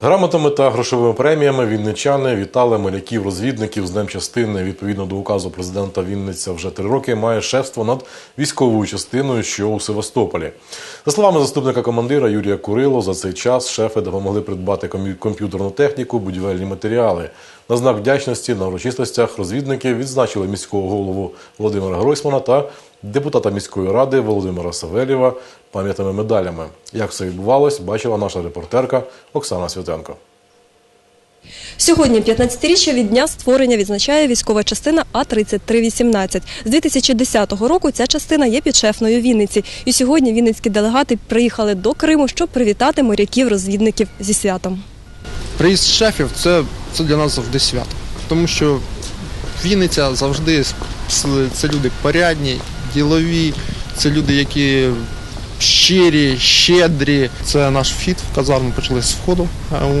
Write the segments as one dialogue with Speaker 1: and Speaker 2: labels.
Speaker 1: Грамотами та грошовими преміями вінничани вітали моряків-розвідників з Днем частини. Відповідно до указу президента Вінниця вже три роки має шефство над військовою частиною, що у Севастополі. За словами заступника командира Юрія Курило, за цей час шефи допомогли придбати комп'ютерну техніку, будівельні матеріали. На знак вдячності на урочистостях розвідники відзначили міського голову Володимира Гройсмана та депутата міської ради Володимира Савельєва пам'ятними медалями. Як все відбувалось, бачила наша репортерка Оксана Святенко.
Speaker 2: Сьогодні 15-річчя від дня створення відзначає військова частина А-3318. З 2010 року ця частина є підшефною Вінниці. І сьогодні вінницькі делегати приїхали до Криму, щоб привітати моряків-розвідників зі святом.
Speaker 3: Приїзд шефів це, це для нас завжди свято. Тому що Вінниця завжди це люди порядні, ділові, це люди, які щирі, щедрі. Це наш вхід в казарму почали з входу.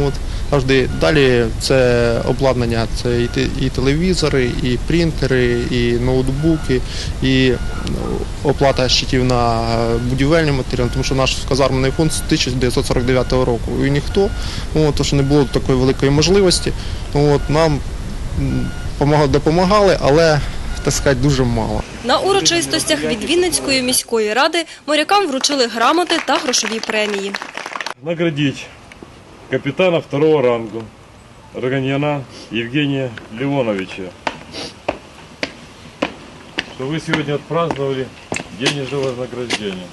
Speaker 3: От. Завжди далі це обладнання, це і, телевізори, і принтери, і ноутбуки, і ну, оплата щитів на будівельні матеріали, тому що наш казарменний фонд з 1949 року. І ніхто, от, то що не було такої великої можливості. От, нам допомагали, але так сказати, дуже мало.
Speaker 2: На урочистостях від Вінницької міської ради морякам вручили грамоти та грошові премії.
Speaker 4: наградить капитана второго рангу Роганьяна Евгения Леоновича, что вы сегодня отпраздновали денежное вознаграждение.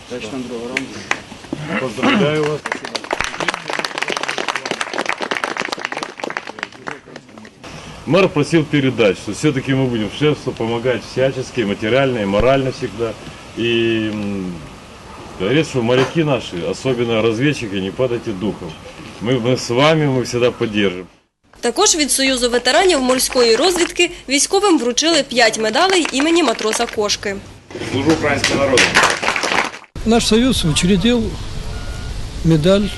Speaker 4: Поздравляю вас. Мэр просил передать, что все-таки мы будем шефству помогать всячески, материально и морально всегда. И м, говорит, что моряки наши, особенно разведчики, не падайте духом. Мы, мы с вами, мы всегда поддержим.
Speaker 2: Також від Союзу ветеранів морської розвідки військовим вручили 5 медалей імені матроса Кошки.
Speaker 4: Служу украинскому народу.
Speaker 5: Наш союз учредил медаль э,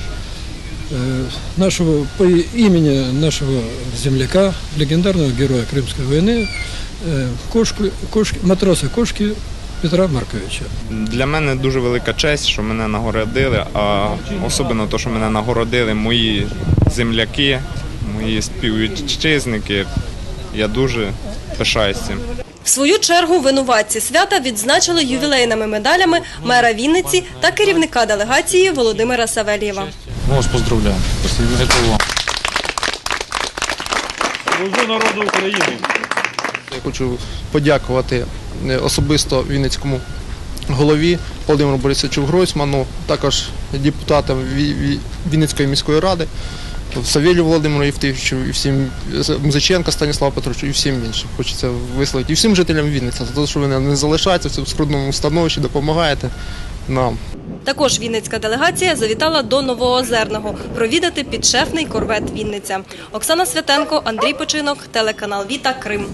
Speaker 5: нашего по имени нашего земляка, легендарного героя Крымской войны, э, кошки, кошки, матроса Кошки Петра Марковича.
Speaker 6: Для мене дуже велика честь, що мене нагородили, а особливо те, що мене нагородили мої земляки, мої співвітчизники. Я дуже пишаюсь цим.
Speaker 2: В свою чергу винуватці свята відзначили ювілейними медалями мера Вінниці та керівника делегації Володимира Савельєва.
Speaker 7: Мы вас поздравляем. Спасибо. Это вам.
Speaker 4: Служу народу України.
Speaker 3: Я хочу подякувати е, особисто Вінницькому голові Володимиру Борисовичу Гройсману, також депутатам Ві- Ві- Вінницької міської ради, Савелю Володимиру Євтиховичу, і всім Музиченка Станіславу Петровичу і всім іншим. Хочеться висловити. І всім жителям Вінниці за те, що ви не залишаєтеся в цьому скрутному становищі, допомагаєте нам.
Speaker 2: Також Вінницька делегація завітала до Новоозерного провідати підшефний корвет Вінниця. Оксана Святенко, Андрій Починок, телеканал Віта Крим.